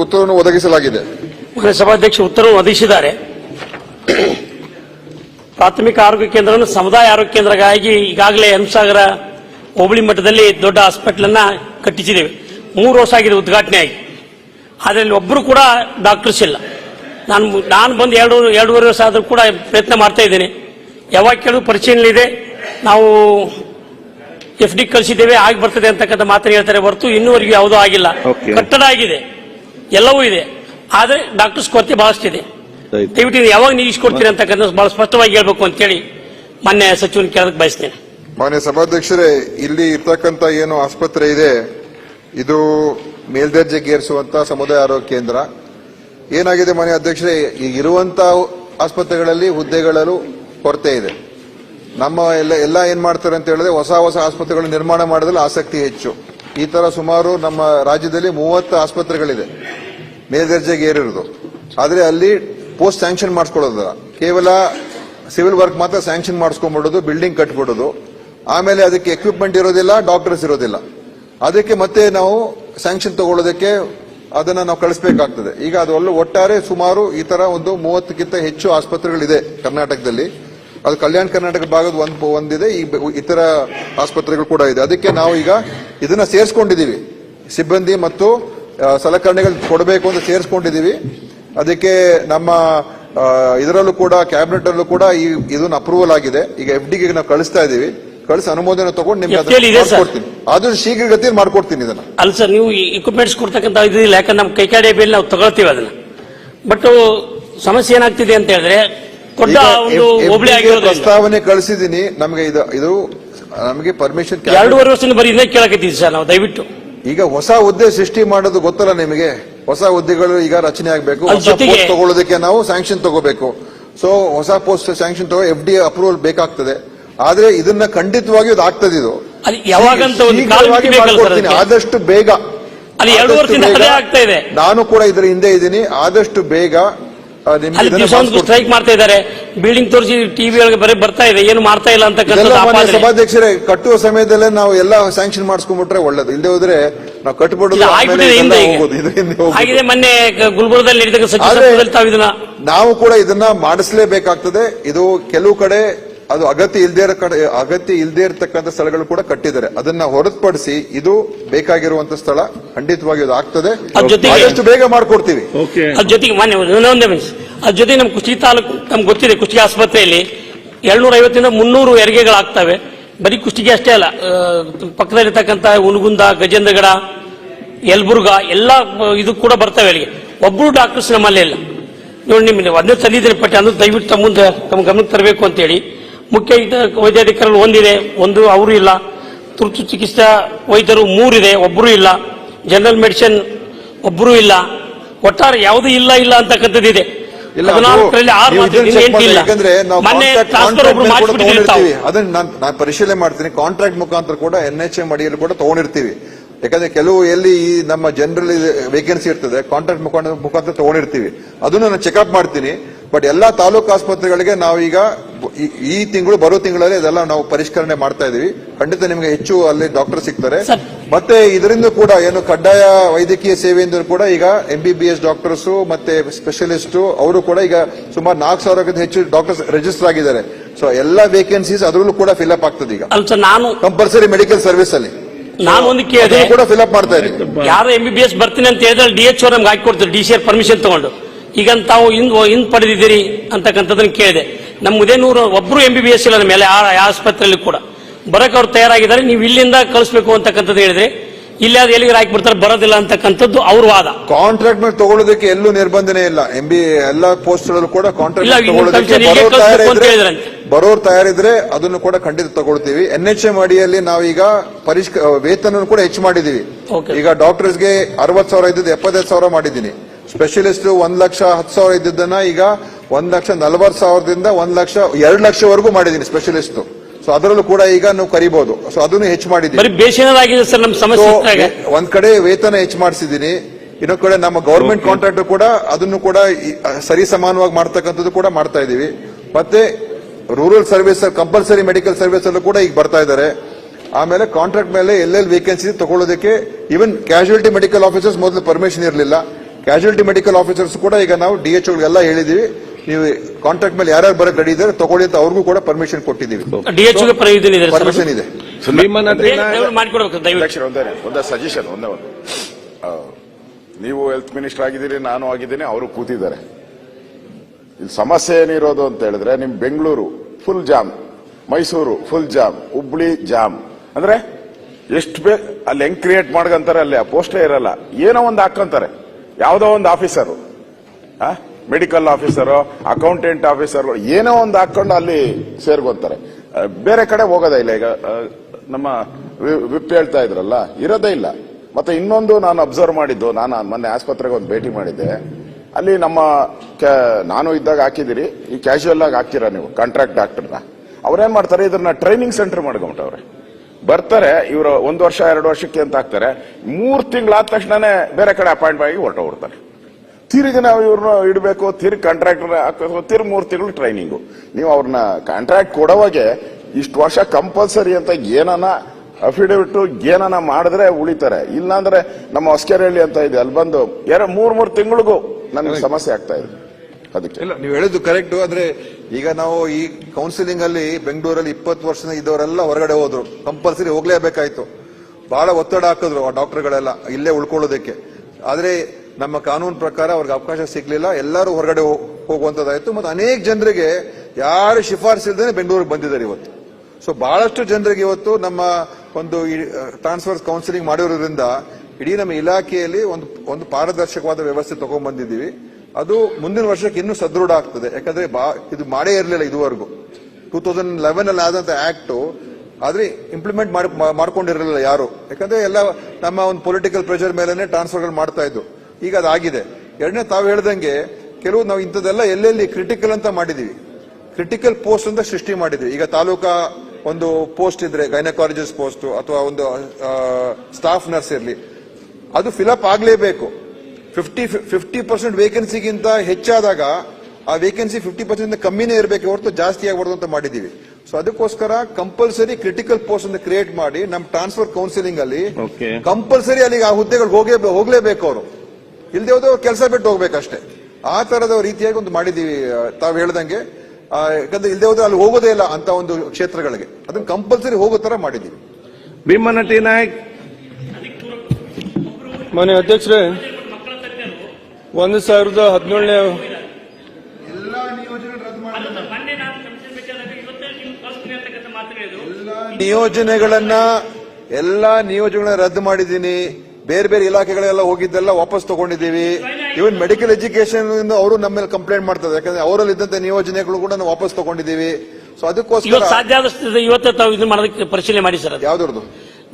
ಉತ್ತರವನ್ನು ಒದಗಿಸಲಾಗಿದೆ. ಸಭಾಧ್ಯಕ್ಷ ಉತ್ತರವನ್ನು ಒದಗಿಸಿದ್ದಾರೆ. ಪ್ರಾಥಮಿಕ ಆರೋಗ್ಯ ಕೇಂದ್ರವನ್ನು ಸಮುದಾಯ ಆರೋಗ್ಯ ಕೇಂದ್ರಗಾಗಿ ಈಗಾಗಲೇ ಎಂಸಾಗರ ಹೋಬಳಿ ಮಟ್ಟದಲ್ಲಿ ದೊಡ್ಡ ಹಾಸ್ಪಿಟಲ್ ಅನ್ನ ಕಟ್ಟಿಸಿದ್ದೇವೆ. ಮೂರು ವರ್ಷ ಆಗಿದೆ ಉದ್ಘಾಟನೆ ಆಗಿ ಅದರಲ್ಲಿ ಒಬ್ಬರು ಕೂಡ ಡಾಕ್ಟರ್ಸ್ ಇಲ್ಲ. ನಾನು ನಾನು ಬಂದು ಎರಡು ಎರಡೂವರೆ ವರ್ಷ ಆದರೂ ಕೂಡ ಪ್ರಯತ್ನ ಮಾಡ್ತಾ ಇದ್ದೇನೆ. ಯಾವಾಗ ಕೇಳಿದ್ರು ಪರಿಶೀಲನೆ ಇದೆ. ನಾವು ಎಫ್ ಡಿ ಕಳಿಸಿದ್ದೇವೆ ಆಗಿ ಬರ್ತದೆ ಅಂತಕ್ಕಂಥ ಮಾತನ್ನು ಹೇಳ್ತಾರೆ ಹೊರತು ಇನ್ನೂವರೆಗೂ ಯಾವುದೂ ಆಗಿಲ್ಲ. ಕಟ್ಟಡ ಆಗಿದೆ. ಎಲ್ಲವೂ ಇದೆ. ಆದರೆ ಡಾಕ್ಟರ್ಸ್ ಕೊರತೆ ಬಹಳಷ್ಟಿದೆ ಇದೆ ದಯವಿಟ್ಟು ಇದು ಯಾವಾಗ ನೀಗಿಸ್ಕೊಡ್ತೀರಿ ಅಂತಕ್ಕಂಥ ಬಹಳ ಸ್ಪಷ್ಟವಾಗಿ ಹೇಳ್ಬೇಕು ಅಂತೇಳಿ ಮಾನ್ಯ ಸಚಿವನ ಕೇಳಕ್ ಬಯಸ್ತೇನೆ. ಮಾನ್ಯ ಸಭಾಧ್ಯಕ್ಷರೇ ಇಲ್ಲಿ ಇರ್ತಕ್ಕಂತ ಏನು ಆಸ್ಪತ್ರೆ ಇದೆ ಇದು ಮೇಲ್ದರ್ಜೆಗೇರಿಸುವಂತ ಸಮುದಾಯ ಆರೋಗ್ಯ ಕೇಂದ್ರ. ಏನಾಗಿದೆ ಮಾನ್ಯ ಅಧ್ಯಕ್ಷರೇ ಈಗ ಇರುವಂತ ಆಸ್ಪತ್ರೆಗಳಲ್ಲಿ ಹುದ್ದೆಗಳಲ್ಲೂ ಕೊರತೆ ಇದೆ. ನಮ್ಮ ಎಲ್ಲ ಎಲ್ಲ ಏನ್ ಮಾಡ್ತಾರೆ ಅಂತ ಹೇಳಿದ್ರೆ ಹೊಸ ಹೊಸ ಆಸ್ಪತ್ರೆಗಳು ನಿರ್ಮಾಣ ಮಾಡೋದ್ರಲ್ಲಿ ಆಸಕ್ತಿ ಹೆಚ್ಚು. ಈ ತರ ಸುಮಾರು ನಮ್ಮ ರಾಜ್ಯದಲ್ಲಿ ಮೂವತ್ತು ಆಸ್ಪತ್ರೆಗಳಿದೆ. ಮೇಲ್ದರ್ಜೆಗೆ ಏರಿರೋದು ಆದ್ರೆ ಅಲ್ಲಿ ಪೋಸ್ಟ್ ಸ್ಯಾಂಕ್ಷನ್ ಮಾಡಿಸ್ಕೊಳ್ಳೋದಿಲ್ಲ. ಕೇವಲ ಸಿವಿಲ್ ವರ್ಕ್ ಮಾತ್ರ ಸ್ಯಾಂಕ್ಷನ್ ಮಾಡಿಸ್ಕೊಂಡ್ಬಿಡೋದು, ಬಿಲ್ಡಿಂಗ್ ಕಟ್ಬಿಡೋದು. ಆಮೇಲೆ ಅದಕ್ಕೆ ಎಕ್ವಿಪ್ಮೆಂಟ್ ಇರೋದಿಲ್ಲ ಡಾಕ್ಟರ್ಸ್ ಇರೋದಿಲ್ಲ. ಅದಕ್ಕೆ ಮತ್ತೆ ನಾವು ಸ್ಯಾಂಕ್ಷನ್ ತಗೊಳ್ಳೋದಕ್ಕೆ ಅದನ್ನ ನಾವು ಕಳಿಸಬೇಕಾಗ್ತದೆ. ಈಗ ಅದು ಒಟ್ಟಾರೆ ಸುಮಾರು ಈ ತರ ಒಂದು ಮೂವತ್ತಕ್ಕಿಂತ ಹೆಚ್ಚು ಆಸ್ಪತ್ರೆಗಳಿದೆ ಕರ್ನಾಟಕದಲ್ಲಿ. ಅದು ಕಲ್ಯಾಣ ಕರ್ನಾಟಕ ಭಾಗದ ಒಂದು ಒಂದಿದೆ ಈ ಇತರ ಆಸ್ಪತ್ರೆಗಳು ಕೂಡ ಇದೆ. ಅದಕ್ಕೆ ನಾವು ಈಗ ಇದನ್ನ ಸೇರಿಸ್ಕೊಂಡಿದೀವಿ. ಸಿಬ್ಬಂದಿ ಮತ್ತು ಸಲಕರಣೆಗಳು ಕೊಡಬೇಕು ಅಂತ ಸೇರಿಸ್ಕೊಂಡಿದೀವಿ. ಅದಕ್ಕೆ ನಮ್ಮ ಇದರಲ್ಲೂ ಕೂಡ ಕ್ಯಾಬಿನೆಟ್ ಅಲ್ಲೂ ಕೂಡ ಈ ಇದನ್ನ ಅಪ್ರೂವಲ್ ಆಗಿದೆ. ಈಗ ಎಫ್ ಡಿಗೆ ನಾವು ಕಳಿಸ್ತಾ ಇದೀವಿ. ಕಳಿಸಿ ಅನುಮೋದನೆ ತಗೊಂಡು ನಿಮ್ಗೆ. ಮಾಡ್ಕೊಡ್ತೀನಿ. ಆದಷ್ಟು ಶೀಘ್ರಗತಿಯಲ್ಲಿ ಮಾಡ್ಕೊಡ್ತೀನಿ ಇದನ್ನ. ಅಲ್ಲ ಸರ್ ನೀವು ಇಕ್ವಿಪ್ಮೆಂಟ್ಸ್ ಕೊಡ್ತಕ್ಕಂತ ಇದಿಲ್ಲ ಯಾಕಂದ್ರೆ ನಮ್ಮ ಕೈಕಾಡೆ ಬೇಲ್ ನಾವು ತಗೊಳ್ತೀವಿ ಅದನ್ನ. ಬಟ್ ಸಮಸ್ಯೆ ಏನಾಗ್ತಿದೆ ಅಂತ ಹೇಳಿದ್ರೆ ದೊಡ್ಡ ಒಂದು ಹೋಬಳಿ FD ಪ್ರಸ್ತಾವನೆ ಕಳಿಸಿದೀನಿ ನಮಗೆ ಇದು ಇದು ನಮಗೆ ಪರ್ಮಿಷನ್ ಎರಡೂವರೆ ವರ್ಷದಿಂದ ಬರೀ ಇನ್ನೇ ಕೇಳಕತ್ತೀವಿ ಸರ್ ನಾವು ದಯವಿಟ್ಟು. ಈಗ ಹೊಸ ಹುದ್ದೆ ಸೃಷ್ಟಿ ಮಾಡೋದು ಗೊತ್ತಲ್ಲ ನಿಮಗೆ? ಹೊಸ ಹುದ್ದೆಗಳು ಈಗ ರಚನೆ ಆಗಬೇಕು. ಹೊಸ ಪೋಸ್ಟ್ ತಗೊಳ್ಳೋದಕ್ಕೆ ನಾವು ಸ್ಯಾಂಕ್ಷನ್ ತಗೋಬೇಕು. ಸೊ ಹೊಸ ಪೋಸ್ಟ್ ಸ್ಯಾಂಕ್ಷನ್ ತಗೋ ಎಫ್ ಡಿ ಅಪ್ರೂವಲ್ ಬೇಕಾಗ್ತದೆ. ಆದ್ರೆ ಇದನ್ನ ಖಂಡಿತವಾಗಿ ಇದು ಆಗ್ತದೆ ಇದು. ಮಾಡ್ಕೊಡ್ತೀನಿ. ಆದಷ್ಟು ಬೇಗ. ನಾನು ಕೂಡ ಇದರ ಹಿಂದೆ ಇದ್ದೀನಿ. ಆದಷ್ಟು ಬೇಗ ಅಲ್ಲಿ ಇದನ್ನ ದಿವಸ ಒಂದು ಸ್ಟ್ರೈಕ್ ಮಾಡ್ತಾ ಇದ್ದಾರೆ. ಬಿಲ್ಡಿಂಗ್ ತೋರಿಸಿ ಟಿವಿ ಒಳಗೆ ಬರೀ ಬರ್ತಾ ಇದೆ. ಏನು ಮಾಡ್ತಾ ಇಲ್ಲ ಅಂತ ಸಭಾಧ್ಯಕ್ಷರೇ ಕಟ್ಟುವ ಸಮಯದಲ್ಲೇ ನಾವು ಎಲ್ಲ ಸ್ಯಾಂಕ್ಷನ್ ಮಾಡಿಸ್ಕೊಂಡ್ಬಿಟ್ರೆ ಒಳ್ಳೇದು. ಇಲ್ಲದೆ ಹೋದ್ರೆ ನಾವು ಕಟ್ಬಿಡೋದು ಮೊನ್ನೆ ಗುಲ್ಬರ್ಗದಲ್ಲಿ ನಾವು ಕೂಡ ಇದನ್ನ ಮಾಡಿಸಲೇಬೇಕಾಗ್ತದೆ. ಇದು ಕೆಲವು ಕಡೆ ಅದು ಅಗತ್ಯ ಇಲ್ದೇ ಇರೋ ಕಡೆ ಅಗತ್ಯ ಇಲ್ಲದೆ ಇರತಕ್ಕಂಥ ಸ್ಥಳಗಳು ಕೂಡ ಕಟ್ಟಿದ್ದಾರೆ. ಅದನ್ನ ಹೊರತುಪಡಿಸಿ ಇದು ಬೇಕಾಗಿರುವಂತ ಸ್ಥಳ ಖಂಡಿತವಾಗಿ ಇದು ಆಗ್ತದೆ. ಅದ್ ಜೊತೆಗೆ- ಆದಷ್ಟು ಬೇಗ ಮಾಡ್ಕೊಡ್ತೀವಿ. ಓಕೆ ಅದ್ರ ಜೊತೆಗೆ ಮಾನ್ಯ ಇನ್ನೊಂದೇ ಮಿನಿಸ್ ಅದ್ರ ಜೊತೆಗೆ ನಮ್ಮ ಕುಷ್ಟಗಿ ತಾಲೂಕು ನಮ್ಗೆ ಗೊತ್ತಿದೆ ಕುಷ್ಟಗಿ ಆಸ್ಪತ್ರೆಯಲ್ಲಿ ಏಳ್ನೂರ ಐವತ್ತಿಂದ ಮುನ್ನೂರು ಹೆರಿಗೆಗಳಾಗ್ತವೆ. ಬರೀ ಕುಷ್ಟಗಿ ಅಷ್ಟೇ ಅಲ್ಲ ಆ, ಪಕ್ಕದಲ್ಲಿರ್ತಕ್ಕಂಥ ಉನಗುಂದ ಗಜೇಂದ್ರಗಡ ಯಲಬುರ್ಗ ಎಲ್ಲ ಆ, ಇದು ಕೂಡ ಬರ್ತವೆ ಅಲ್ಲಿಗೆ. ಒಬ್ಬರು ಡಾಕ್ಟರ್ಸ್ ನಮ್ಮಲ್ಲಿ ಇಲ್ಲ. ನೋಡಿ ನಿಮ್ಮ ಒಂದೇ ಸಲಿದ್ರೆ ಪಟ್ಟಿ ಅಂದ್ರೆ ದಯವಿಟ್ಟು ತಮ್ಮ ಮುಂದೆ ತಮ್ಮ ಗಮನಕ್ಕೆ ತರಬೇಕು ಅಂತೇಳಿ. ಮುಖ್ಯ ವೈದ್ಯಾಧಿಕಾರಿಗಳು ಒಂದಿದೆ ಒಂದು ಅವರು ಇಲ್ಲ. ತುರ್ತು ಚಿಕಿತ್ಸಾ ವೈದ್ಯರು ಮೂರಿದೆ ಒಬ್ಬರು ಇಲ್ಲ. ಜನರಲ್ ಮೆಡಿಸಿನ್ ಒಬ್ಬರು ಇಲ್ಲ. ಒಟ್ಟಾರೆ ಯಾವುದು ಇಲ್ಲ ಇಲ್ಲ ಅಂತಕ್ಕಂಥದ್ದಿದೆ ನಾನು ಪರಿಶೀಲನೆ ಮಾಡ್ತೀನಿ. ಕಾಂಟ್ರಾಕ್ಟ್ ಮುಖಾಂತರ ಕೂಡ ಎನ್ ಎಚ್ ಎಂ ಅಡಿಯಲ್ಲಿ ಕೂಡ ತಗೊಂಡಿರ್ತೀವಿ. ಯಾಕಂದ್ರೆ ಕೆಲವು ಎಲ್ಲಿ ಈ ನಮ್ಮ ಜನರಲ್ ವೇಕೆನ್ಸಿ ಇರ್ತದೆ ಕಾಂಟ್ರಾಕ್ಟ್ ಮುಖಾಂತರ ಮುಖಾಂತರ ತಗೊಂಡಿರ್ತೀವಿ. ಅದನ್ನು ನಾನು ಚೆಕ್ಅಪ್ ಮಾಡ್ತೀನಿ. ಬಟ್ ಎಲ್ಲಾ ತಾಲೂಕು ಆಸ್ಪತ್ರೆಗಳಿಗೆ ನಾವೀಗ ಈ- ತಿಂಗಳು ಬರೋ ತಿಂಗಳಲ್ಲಿ ಇದೆಲ್ಲ ನಾವು ಪರಿಷ್ಕರಣೆ ಮಾಡ್ತಾ ಇದೀವಿ. ಖಂಡಿತ ನಿಮಗೆ ಹೆಚ್ಚು ಅಲ್ಲಿ ಡಾಕ್ಟರ್ ಸಿಗ್ತಾರೆ. ಮತ್ತೆ ಇದರಿಂದ ಕೂಡ ಏನು ಕಡ್ಡಾಯ ವೈದ್ಯಕೀಯ ಸೇವೆಯಿಂದ ಕೂಡ ಈಗ M B B S doctors ಮತ್ತೆ ಸ್ಪೆಷಲಿಸ್ಟ್ ಅವರು ಕೂಡ ಈಗ ಸುಮಾರು ನಾಲ್ಕು ಸಾವಿರಕ್ಕಿಂತ ಹೆಚ್ಚು ಡಾಕ್ಟರ್ಸ್ ರಿಜಿಸ್ಟರ್ ಆಗಿದ್ದಾರೆ. ಸೊ ಎಲ್ಲಾ ವೇಕೆನ್ಸೀಸ್ ಅದರಲ್ಲೂ ಕೂಡ ಫಿಲ್ ಅಪ್ ಆಗ್ತದೆ ಈಗ. ನಾನು ಕಂಪಲ್ಸರಿ ಮೆಡಿಕಲ್ ಸರ್ವಿಸ್ ಅಲ್ಲಿ. ನಾನು ಒಂದು ಕೇಳಿದೆ. ಕೂಡ ಫಿಲ್ಅಪ್ ಮಾಡ್ತಾ ಇದ್ದೀನಿ ಯಾರು ಎಂ ಬಿ ಬಿ ಎಸ್ ಬರ್ತೀನಿ ಅಂತ ಹೇಳಿದ್ರೆ ಡಿ ಎಚ್ ನಮ್ಗೆ ಹಾಕಿ ಕೊಡ್ತಾರೆ. ಡಿ ಸಿ ಆರ್ ಪರ್ಮಿಷನ್ ತಗೊಂಡು. ಈಗ ತಾವು ಹಿಂದ್ ಹಿಂದ್ ಪಡೆದಿದ್ದೀರಿ ಅಂತಕ್ಕಂಥದ್ದನ್ನ ಕೇಳಿದೆ. ನಮ್ಮ ಉದಯನೂರು ಒಬ್ರು ಎಂ ಬಿ ಬಿ ಎಸ್ ಇಲ್ಲ ನಮ್ಮ ಮೇಲೆ ಆಸ್ಪತ್ರೆಯಲ್ಲಿ ಕೂಡ. ಬರಕ್ ಅವ್ರು ತಯಾರಾಗಿದ್ದಾರೆ. ನೀವು ಇಲ್ಲಿಂದ ಕಳಿಸ್ಬೇಕು ಅಂತಕ್ಕಂಥದ್ದು ಹೇಳಿದ್ರೆ ಇಲ್ಲಿ ಅದು ಎಲ್ಲಿಗೆ ಹಾಕಿ ಬಿಡ್ತಾರೆ ಬರೋದಿಲ್ಲ ಅಂತಕ್ಕಂಥದ್ದು ಅವ್ರ ವಾದ. ಕಾಂಟ್ರಾಕ್ಟ್ ಮೇಲೆ ತಗೊಳ್ಳೋದಕ್ಕೆ ಎಲ್ಲೂ ನಿರ್ಬಂಧನೆ ಇಲ್ಲ. ಎಂ ಬಿ ಎಲ್ಲಾ ಪೋಸ್ಟ್ ಕೂಡ ಕಾಂಟ್ರಾಕ್ಟ್ ಬರೋರು ತಯಾರಿದ್ರೆ. ಅದನ್ನು ಕೂಡ ಖಂಡಿತ ತಗೊಳ್ತೀವಿ. ಎನ್ ಎಚ್ ಎಂ ಅಡಿಯಲ್ಲಿ ನಾವೀಗ ಪರಿಷ್ಕ ವೇತನ ಕೂಡ ಹೆಚ್ಚು ಮಾಡಿದೀವಿ ಈಗ ಈಗ ಡಾಕ್ಟರ್ಸ್ಗೆ ಅರವತ್ ಸಾವಿರ ಇದ್ದದ್ದು ಎಪ್ಪತ್ತೈದು ಸಾವಿರ ಮಾಡಿದ್ದೀನಿ. ಸ್ಪೆಷಲಿಸ್ಟ್ ಒಂದ್ ಲಕ್ಷ ಹತ್ತು ಸಾವಿರ ಇದ್ದದನ್ನ ಈಗ ಒಂದ್ ಲಕ್ಷ ನಲವತ್ತು ಸಾವಿರದಿಂದ ಒಂದ್ ಲಕ್ಷ ಎರಡು ಲಕ್ಷವರೆಗೂ ಮಾಡಿದ್ದೀನಿ ಸ್ಪೆಷಲಿಸ್ಟ್ ಸೊ ಅದರಲ್ಲೂ ಕೂಡ ಈಗ ನಾವು ಕರಿಬಹುದು ಸೊ ಅದನ್ನು ಹೆಚ್ಚು ಮಾಡಿದ್ದೀನಿ ಸರ್ ನಮ್ಮ ಸಮಸ್ಯೆ. ಒಂದ್ ಕಡೆ ವೇತನ ಹೆಚ್ಚು ಮಾಡಿಸಿದೀನಿ ಇನ್ನೊಂದ್ ಕಡೆ ನಮ್ಮ ಗೌರ್ಮೆಂಟ್ ಕಾಂಟ್ರಾಕ್ಟ್ ಕೂಡ ಅದನ್ನು ಕೂಡ ಸರಿ ಸಮಾನವಾಗಿ ಮಾಡ್ತಕ್ಕಂಥದ್ದು ಕೂಡ ಮಾಡ್ತಾ ಇದೀವಿ ಮತ್ತೆ rural service compulsory medical service ಅಲ್ಲೂ ಕೂಡ ಈಗ ಬರ್ತಾ ಇದ್ದಾರೆ. ಆಮೇಲೆ ಕಾಂಟ್ರಾಕ್ಟ್ ಮೇಲೆ ಎಲ್ಲೆಲ್ಲಿ ವೇಕೆನ್ಸಿ ತಗೊಳ್ಳೋದಕ್ಕೆ ಈವನ್ ಕ್ಯಾಶುಯಾಲಿಟಿ ಮೆಡಿಕಲ್ ಆಫೀಸರ್ಸ್ ಮೊದಲು ಪರ್ಮಿಷನ್ ಇರಲಿಲ್ಲ. ಕ್ಯಾಶುಯಾಲಿಟಿ ಮೆಡಿಕಲ್ ಆಫೀಸರ್ಸ್ ಕೂಡ ಈಗ ನಾವು ಡಿ ಎಚ್ ಹೇಳಿದೀವಿ ನೀವು ಕಾಂಟ್ರಾಕ್ಟ್ ಮೇಲೆ ಯಾರ್ಯಾರು ಬರಕ್ ರೆಡಿ ಇದ್ದಾರೆ ತಗೊಳ್ಳಿ ಅಂತ ಅವ್ರಿಗೂ ಕೂಡ ಪರ್ಮಿಷನ್ ಕೊಟ್ಟಿದ್ದೀವಿ. ಡಿ ಗೆ ಪ್ರಯೋಜನ ಇದೆ. ಸರ್ ಪರ್ಮಿಷನ್ ಇದೆ ಭೀಮನಟ್ಟಿ ನಾಯಕ್ ದಯವಿಟ್ಟು ಮಾಡಿಕೊಡ್ಬೇಕು ದಯವಿಟ್ಟು. ಅಧ್ಯಕ್ಷರು ಒಂದೇ ಒಂದೇ ಸಜೆಷನ್ ಒಂದೇ ಒಂದು. ಆ, ನೀವು ಹೆಲ್ತ್ ಮಿನಿಸ್ಟರ್ ಆಗಿದ್ದೀರಿ ನಾನು ಆಗಿದ್ದೀನಿ ಅವರು ಕೂತಿದ್ದಾರೆ. ಇಲ್ಲಿ ಸಮಸ್ಯೆ ಏನಿರೋದು ಅಂತ ಹೇಳಿದ್ರೆ ನಿಮ್ Bengaluru full jam Mysuru full jam Hubli jam ಅಂದ್ರೆ ಎಷ್ಟು ಬೇ ಅಲ್ಲಿ ಹೆಂಗ್ ಕ್ರಿಯೇಟ್ ಮಾಡ್ಕಂತಾರೆ ಅಲ್ಲಿ ಆ ಪೋಸ್ಟೇ ಇರಲ್ಲ. ಏನೋ ಒಂದು ಹಾಕಂತಾರೆ. ಯಾವುದೋ ಒಂದು officer medical officer, accountant officer, ಏನೋ ಒಂದು ಹಾಕೊಂಡು ಅಲ್ಲಿ ಸೇರ್ಕೊಂತಾರೆ. ಬೇರೆ ಕಡೆ ಹೋಗೋದೇ ಇಲ್ಲ. ಈಗ ನಮ್ಮ ವಿಪ್ ಹೇಳ್ತಾ ಇದ್ರಲ್ಲ, ಇರೋದೇ ಇಲ್ಲ. ಮತ್ತೆ ಇನ್ನೊಂದು ನಾನು ಅಬ್ಸರ್ವ್ ಮಾಡಿದ್ದು, ನಾನು ಮೊನ್ನೆ ಆಸ್ಪತ್ರೆಗೆ ಒಂದು ಭೇಟಿ ಮಾಡಿದ್ದೆ. ಅಲ್ಲಿ ನಮ್ಮ ನಾನು ಇದ್ದಾಗ ಹಾಕಿದಿರಿ ಈ ಕ್ಯಾಶುವಲ್ ಆಗಿ ಹಾಕ್ತೀರಾ ನೀವು ಕಾಂಟ್ರಾಕ್ಟ್ ಡಾಕ್ಟರ್ನ ಅವ್ರೇನ್ ಮಾಡ್ತಾರೆ, ಇದನ್ನ ಟ್ರೈನಿಂಗ್ ಸೆಂಟರ್ ಮಾಡ್ಕೊಂಬಿಟ್ಟವ್ರೆ ಬರ್ತಾರೆ, ಇವರು ಒಂದು ವರ್ಷ, ಎರಡು ವರ್ಷಕ್ಕೆ ಅಂತ ಹಾಕ್ತಾರೆ. ಮೂರ್ ತಿಂಗಳಾದ ತಕ್ಷಣನೇ ಬೇರೆ ಕಡೆ ಅಪಾಯಿಂಟ್ಮೆಂಟ್ ಆಗಿ ಹೊರಟೋಗ್ಬಿಡ್ತಾರೆ. ತಿರುಗಿ ನಾವು ಇವ್ರನ್ನ ಇಡಬೇಕು ತಿರುಗಿ ಕಾಂಟ್ರಾಕ್ಟರ್ ಹಾಕಬೇಕು ತಿರ್ ಮೂರು ತಿಂಗಳು ಟ್ರೈನಿಂಗು ನೀವು ಅವ್ರನ್ನ ಕಾಂಟ್ರಾಕ್ಟ್ ಕೊಡೋವಾಗೆ ಇಷ್ಟು ವರ್ಷ ಕಂಪಲ್ಸರಿ ಅಂತ ಏನನ ಅಫಿಡವಿಟ್ ಏನನ ಮಾಡಿದ್ರೆ ಉಳಿತಾರೆ. ಇಲ್ಲಾಂದ್ರೆ ನಮ್ಮ ಹೊಸಕೆರಹಳ್ಳಿ ಅಂತ ಇದೆ ಅಲ್ಲಿ ಬಂದು ಎರಡು ಮೂರ್ ಮೂರು ತಿಂಗಳಿಗೂ ನನಗೆ ಸಮಸ್ಯೆ ಆಗ್ತಾ ಇದೆ. ಅದಕ್ಕೆ. ಇಲ್ಲ ನೀವು ಹೇಳಿದ್ದು ಕರೆಕ್ಟ್ ಆದ್ರೆ ಈಗ ನಾವು ಈ ಕೌನ್ಸಿಲಿಂಗ್ ಅಲ್ಲಿ ಬೆಂಗಳೂರಲ್ಲಿ ಇಪ್ಪತ್ತು ವರ್ಷದ ಇದ್ದವರೆಲ್ಲ ಹೊರಗಡೆ ಹೋದ್ರು. ಕಂಪಲ್ಸರಿ ಹೋಗ್ಲೇಬೇಕಾಯ್ತು. ಬಹಳ ಒತ್ತಡ ಹಾಕಿದ್ರು ಆ ಡಾಕ್ಟರ್ಗಳೆಲ್ಲ ಇಲ್ಲೇ ಉಳ್ಕೊಳ್ಳೋದಕ್ಕೆ. ಆದ್ರೆ ನಮ್ಮ ಕಾನೂನು ಪ್ರಕಾರ ಅವ್ರಿಗೆ ಅವಕಾಶ ಸಿಗಲಿಲ್ಲ, ಎಲ್ಲರೂ ಹೊರಗಡೆ ಹೋಗುವಂಥದ್ದಾಯಿತು ಮತ್ತು ಅನೇಕ ಜನರಿಗೆ ಯಾರು ಶಿಫಾರಸು ಇಲ್ದೇನೆ ಬೆಂಗಳೂರಿಗೆ ಬಂದಿದ್ದಾರೆ ಇವತ್ತು. ಸೊ ಬಹಳಷ್ಟು ಜನರಿಗೆ ಇವತ್ತು ನಮ್ಮ ಒಂದು ಟ್ರಾನ್ಸ್ಫರ್ ಕೌನ್ಸಿಲಿಂಗ್ ಮಾಡಿರೋದ್ರಿಂದ ಇಡೀ ನಮ್ಮ ಇಲಾಖೆಯಲ್ಲಿ ಒಂದು ಒಂದು ಪಾರದರ್ಶಕವಾದ ವ್ಯವಸ್ಥೆ ತಗೊಂಡ್ಬಂದಿದ್ದೀವಿ. ಅದು ಮುಂದಿನ ವರ್ಷಕ್ಕೆ ಇನ್ನೂ ಸದೃಢ ಆಗ್ತದೆ. ಯಾಕಂದ್ರೆ ಬಾ- ಇದು ಮಾಡೇ ಇರಲಿಲ್ಲ ಇದುವರೆಗೂ. ಟೂ ತೌಸಂಡ್ ಲೆವೆನ್ ಅಲ್ಲಿ ಆದಂತ ಆಕ್ಟ್ ಆದ್ರೆ ಇಂಪ್ಲಿಮೆಂಟ್ ಮಾಡ್ಕೊಂಡಿರಲಿಲ್ಲ ಯಾರು. ಯಾಕಂದ್ರೆ ಎಲ್ಲ ನಮ್ಮ ಒಂದು ಪೊಲಿಟಿಕಲ್ ಪ್ರೆಷರ್ ಮೇಲೇನೆ ಟ್ರಾನ್ಸ್ಫರ್ಗಳು ಮಾಡ್ತಾ ಇದ್ದು ಈಗ ಅದಾಗಿದೆ. ಎರಡನೇ ತಾವು ಹೇಳ್ದಂಗೆ ಕೆಲವು ನಾವು ಇಂಥದ್ದೆಲ್ಲ ಎಲ್ಲೆಲ್ಲಿ ಕ್ರಿಟಿಕಲ್ ಅಂತ ಮಾಡಿದೀವಿ. ಕ್ರಿಟಿಕಲ್ ಪೋಸ್ಟ್ ಅಂತ ಸೃಷ್ಟಿ ಮಾಡಿದ್ವಿ. ಈಗ ತಾಲೂಕಾ ಒಂದು ಪೋಸ್ಟ್ ಇದ್ರೆ ಗೈನಕಾಲಜಿಸ್ ಪೋಸ್ಟ್ ಅಥವಾ ಒಂದು ಸ್ಟಾಫ್ ನರ್ಸ್ ಇರಲಿ. ಅದು ಫಿಲಪ್ ಆಗಲೇಬೇಕು. ಫಿಫ್ಟಿ ಫಿಫ್ಟಿ ಪರ್ಸೆಂಟ್ ವೇಕೆನ್ಸಿಗಿಂತ ಹೆಚ್ಚಾದಾಗ ಆ ವೇಕೆನ್ಸಿ ಫಿಫ್ಟಿ ಪರ್ಸೆಂಟ್ ಕಮ್ಮಿನೇ ಇರಬೇಕು ಹೊರತು ಜಾಸ್ತಿ ಆಗಬಾರ್ದು ಅಂತ ಮಾಡಿದೀವಿ. ಸೊ ಅದಕ್ಕೋಸ್ಕರ ಕಂಪಲ್ಸರಿ ಕ್ರಿಟಿಕಲ್ ಪೋಸ್ಟ್ ಅನ್ನು ಕ್ರಿಯೇಟ್ ಮಾಡಿ ನಮ್ಮ ಟ್ರಾನ್ಸ್ಫರ್ ಕೌನ್ಸಿಲಿಂಗ್ ಅಲ್ಲಿ. ಕಂಪಲ್ಸರಿ ಅಲ್ಲಿಗೆ ಆ ಹುದ್ದೆಗಳು ಹೋಗೇ ಹೋಗ್ಲೇಬೇಕು ಅವರು. ಇಲ್ದೇ ಹೋದವ್ರು ಕೆಲಸ ಬಿಟ್ಟು ಹೋಗ್ಬೇಕಷ್ಟೇ. ಆ ತರದ ರೀತಿಯಾಗಿ ಒಂದು ಮಾಡಿದೀವಿ ತಾವು ಹೇಳ್ದಂಗೆ. ಆ, ಯಾಕಂದ್ರೆ ಇಲ್ದೇ ಹೋದ್ರೆ ಅಲ್ಲಿ ಹೋಗೋದೇ ಇಲ್ಲ ಅಂತ ಒಂದು ಕ್ಷೇತ್ರಗಳಿಗೆ. ಅದನ್ನ ಕಂಪಲ್ಸರಿ ಹೋಗೋ ತರ ಮಾಡಿದೀವಿ ಭೀಮನಟಿ ನಾಯಕ್? ಮನೆ ಅಧ್ಯಕ್ಷರೇ ಒಂದು ಸಾವಿರದ ಹದಿನೇಳನೇ ನಿಯೋಜನೆಗಳನ್ನ ಎಲ್ಲಾ ನಿಯೋಜನೆಗಳನ್ನ ರದ್ದು ಮಾಡಿದೀನಿ ಬೇರೆ ಬೇರೆ ಇಲಾಖೆಗಳೆಲ್ಲ ಹೋಗಿದ್ದೆಲ್ಲ ವಾಪಸ್ ತಗೊಂಡಿದ್ದೀವಿ. ಇವನ್ ಮೆಡಿಕಲ್ ಎಜುಕೇಶನ್ ಅವರು ನಮ್ಮ ಮೇಲೆ ಕಂಪ್ಲೇಂಟ್ ಮಾಡ್ತಾರೆ. ಯಾಕಂದ್ರೆ ಅವರಲ್ಲಿ ಇದ್ದಂತ ನಿಯೋಜನೆಗಳು ಕೂಡ ನಾವು ವಾಪಸ್ ತಗೊಂಡಿದ್ದೀವಿ. ಸೊ ಅದಕ್ಕೋಸ್ಕರ ಇವತ್ತು ಸಾಧ್ಯ ಆದಷ್ಟು ಇವತ್ತು ತಾವು ಇದು ಮಾಡೋದಕ್ಕೆ ಪರಿಶೀಲನೆ ಮಾಡಿ ಸರ್ ಅದು. ಯಾವ್ದ್ರದ್ದು?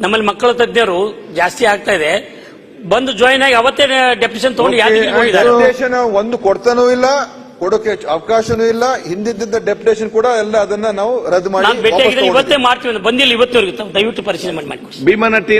ನಮ್ಮಲ್ಲಿ ಮಕ್ಕಳ ತಜ್ಞರು ಜಾಸ್ತಿ ಆಗ್ತಾ ಇದೆ. ಬಂದು ಜಾಯಿನ್ ಆಗಿ ಅವತ್ತೇ ಡೆಪ್ಯೂಷನ್ ತಗೊಂಡು ಹೋಗಿದ್ದಾರೆ ಡೆಪ್ಯುಟೇಷನ್ ಒಂದು ಕೊಡ್ತಾನೂ ಇಲ್ಲ ಕೊಡೋಕೆ ಅವಕಾಶನೂ ಇಲ್ಲ. ಹಿಂದಿದ್ದ ಡೆಪ್ಯುಟೇಷನ್ ಕೂಡ ಎಲ್ಲ ಅದನ್ನ ನಾವು ರದ್ದು ಮಾಡಿ ನಾನು ವಾಪಸ್ ಭೇಟಿಯಾಗಿದ್ದೀನಿ ಇವತ್ತೇ. ಮಾಡ್ತೀವಿ ಅಂತ ಬಂದಿಲ್ಲ ಇವತ್ತಿವರೆಗೂ. ತಾವು ದಯವಿಟ್ಟು ಪರಿಶೀಲನೆ ಮಾಡಿ ಮಾಡಿಕೊಡಿ ಭೀಮನ ನಾಯಕ್